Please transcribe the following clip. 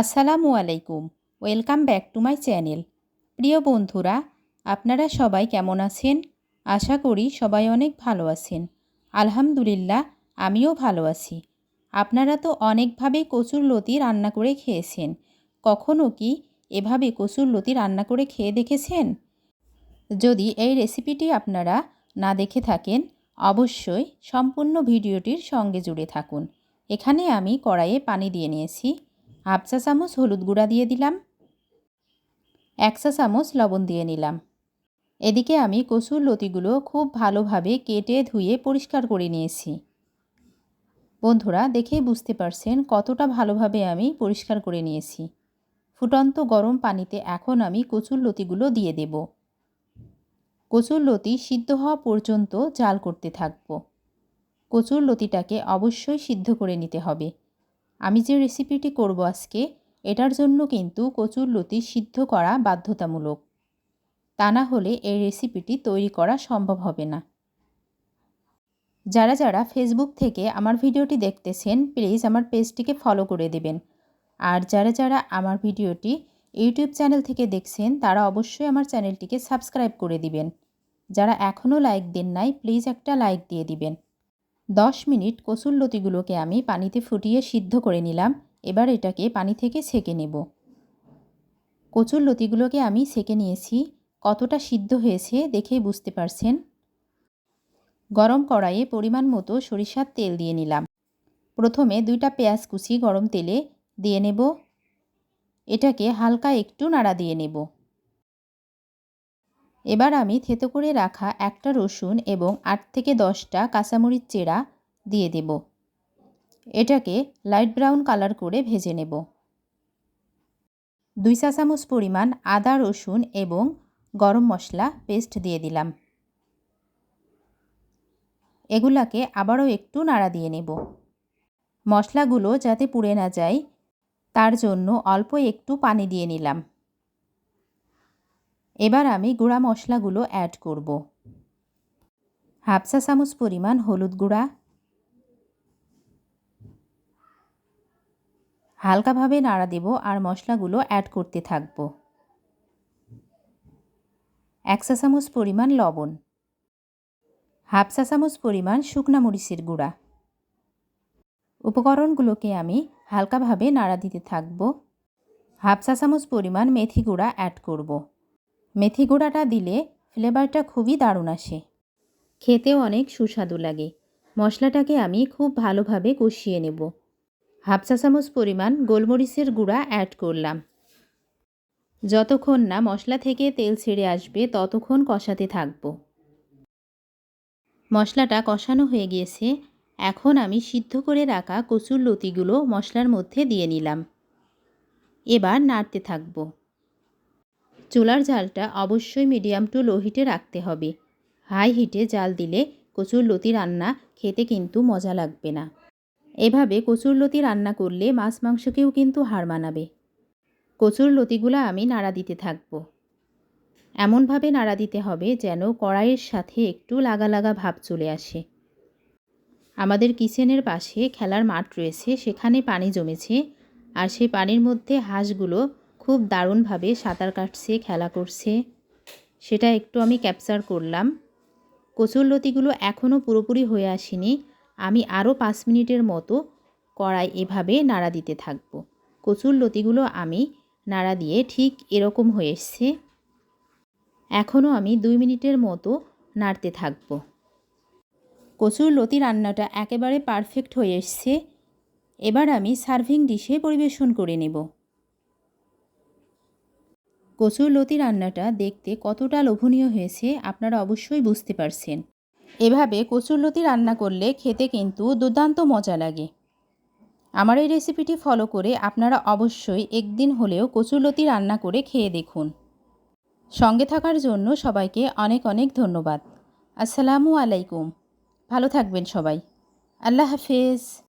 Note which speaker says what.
Speaker 1: আসসালামু আলাইকুম। Welcome back to my channel. প্রিয় বন্ধুরা, আপনারা সবাই কেমন আছেন? আশা করি সবাই অনেক ভালো আছেন। আলহামদুলিল্লাহ, আমিও ভালো আছি। আপনারা তো অনেকভাবে কচুর লতি রান্না করে খেয়েছেন। কখনও কি এভাবে কচুর লতি রান্না করে খেয়ে দেখেছেন? যদি এই রেসিপিটি আপনারা না দেখে থাকেন, অবশ্যই সম্পূর্ণ ভিডিওটির সঙ্গে জুড়ে থাকুন। এখানে আমি কড়াইয়ে পানি দিয়ে নিয়েছি। হাফ চা চামচ হলুদ গুঁড়া দিয়ে দিলাম। এক চা চামচ লবণ দিয়ে নিলাম। এদিকে আমি কচুর লতিগুলো খুব ভালোভাবে কেটে ধুয়ে পরিষ্কার করে নিয়েছি। বন্ধুরা, দেখেই বুঝতে পারছেন কতটা ভালোভাবে আমি পরিষ্কার করে নিয়েছি। ফুটন্ত গরম পানিতে এখন আমি কচুর লতিগুলো দিয়ে দেব। কচুর লতি সিদ্ধ হওয়া পর্যন্ত জাল করতে থাকব। কচুর লতিটাকে অবশ্যই সিদ্ধ করে নিতে হবে। আমি যে রেসিপিটি করব আজকে, এটার জন্য কিন্তু কচুর লতি সিদ্ধ করা বাধ্যতামূলক। তা না হলে এই রেসিপিটি তৈরি করা সম্ভব হবে না। যারা যারা ফেসবুক থেকে আমার ভিডিওটি দেখতেছেন প্লিজ আমার পেজটিকে ফলো করে দেবেন। আর যারা যারা আমার ভিডিওটি ইউটিউব চ্যানেল থেকে দেখছেন, তারা অবশ্যই আমার চ্যানেলটিকে সাবস্ক্রাইব করে দিবেন। যারা এখনও লাইক দেন নাই প্লিজ একটা লাইক দিয়ে দিবেন। দশ মিনিট কসুর লতিগুলোকে আমি পানিতে ফুটিয়ে সিদ্ধ করে নিলাম, এবার এটাকে পানি থেকে ছেঁকে নেব। কচুর লতিগুলোকে আমি সেকে নিয়েছি, কতটা সিদ্ধ হয়েছে দেখেই বুঝতে পারছেন? গরম কড়াইয়ে পরিমাণ মতো সরিষার তেল দিয়ে নিলাম। প্রথমে দুইটা পেঁয়াজ কুচি গরম তেলে দিয়ে নেব। এটাকে হালকা একটু নাড়া দিয়ে নেব। এবার আমি থেতো করে রাখা একটা রসুন এবং আট থেকে দশটা কাঁচামরিচ চেরা দিয়ে দেব। এটাকে লাইট ব্রাউন কালার করে ভেজে নেব। দুই চা চামচ পরিমাণ আদা, রসুন এবং গরম মশলা পেস্ট দিয়ে দিলাম। এগুলাকে আবারও একটু নাড়া দিয়ে নেব। মশলাগুলো যাতে পুড়ে না যায়, তার জন্য অল্প একটু পানি দিয়ে নিলাম। এবার আমি গুঁড়া মশলাগুলো অ্যাড করব। হাফ চা চামচ পরিমাণ হলুদ গুঁড়া। হালকাভাবে নাড়া দেব আর মশলাগুলো অ্যাড করতে থাকব। এক চা চামচ পরিমাণ লবণ। হাফ চা চামচ পরিমাণ শুকনা মরিচের গুঁড়া। উপকরণগুলোকে আমি হালকাভাবে নাড়া দিতে থাকব। হাফ চা চামচ পরিমাণ মেথি গুঁড়া অ্যাড করব। মেথি গুঁড়াটা দিলে ফ্লেভারটা খুবই দারুণ আসে। খেতেও অনেক সুস্বাদু লাগে। মশলাটাকে আমি খুব ভালোভাবে কষিয়ে নেব। হাফ চা চামচ পরিমাণ গোলমরিচের গুঁড়া অ্যাড করলাম। যতক্ষণ না মশলা থেকে তেল ছেড়ে আসবে, ততক্ষণ কষাতে থাকব। মশলাটা কষানো হয়ে গিয়েছে। এখন আমি সিদ্ধ করে রাখা কচুর লতিগুলো মশলার মধ্যে দিয়ে নিলাম। এবার নাড়তে থাকব। চুলার জালটা অবশ্যই মিডিয়াম টু লো হিটে রাখতে হবে। হাই হিটে জাল দিলে কচুর লতি রান্না খেতে কিন্তু মজা লাগবে না। এভাবে কচুর লতি রান্না করলে মাছ মাংসকেও কিন্তু হার মানাবে। কচুর লতিগুলো আমি নাড়া দিতে থাকব। এমনভাবে নাড়া দিতে হবে যেন কড়াইয়ের সাথে একটু লাগা লাগা ভাব চলে আসে। আমাদের কিচেনের পাশে খেলার মাঠ রয়েছে, সেখানে পানি জমেছে, আর সেই পানির মধ্যে হাঁসগুলো খুব দারুণভাবে সাঁতার কাটছে, খেলা করছে। সেটা একটু আমি ক্যাপচার করলাম। কচুর লতিগুলো এখনও পুরোপুরি হয়ে আসেনি। আমি আরও পাঁচ মিনিটের মতো কড়াই এভাবে নাড়া দিতে থাকব। কচুর লতিগুলো আমি নাড়া দিয়ে ঠিক এরকম হয়ে এসছে। এখনও আমি দুই মিনিটের মতো নাড়তে থাকব। কচুর লতি রান্নাটা একেবারে পারফেক্ট হয়ে এসছে। এবার আমি সার্ভিং ডিশে পরিবেশন করে নেব। কচুর লতি রান্নাটা দেখতে কতটা লোভনীয় হয়েছে আপনারা অবশ্যই বুঝতে পারছেন। এভাবে কচুর লতি রান্না করলে খেতে কিন্তু দুর্দান্ত মজা লাগে। আমার এই রেসিপিটি ফলো করে আপনারা অবশ্যই একদিন হলেও কচুর লতি রান্না করে খেয়ে দেখুন। সঙ্গে থাকার জন্য সবাইকে অনেক অনেক ধন্যবাদ। আসসালামু আলাইকুম। ভালো থাকবেন সবাই। আল্লাহ হাফেজ।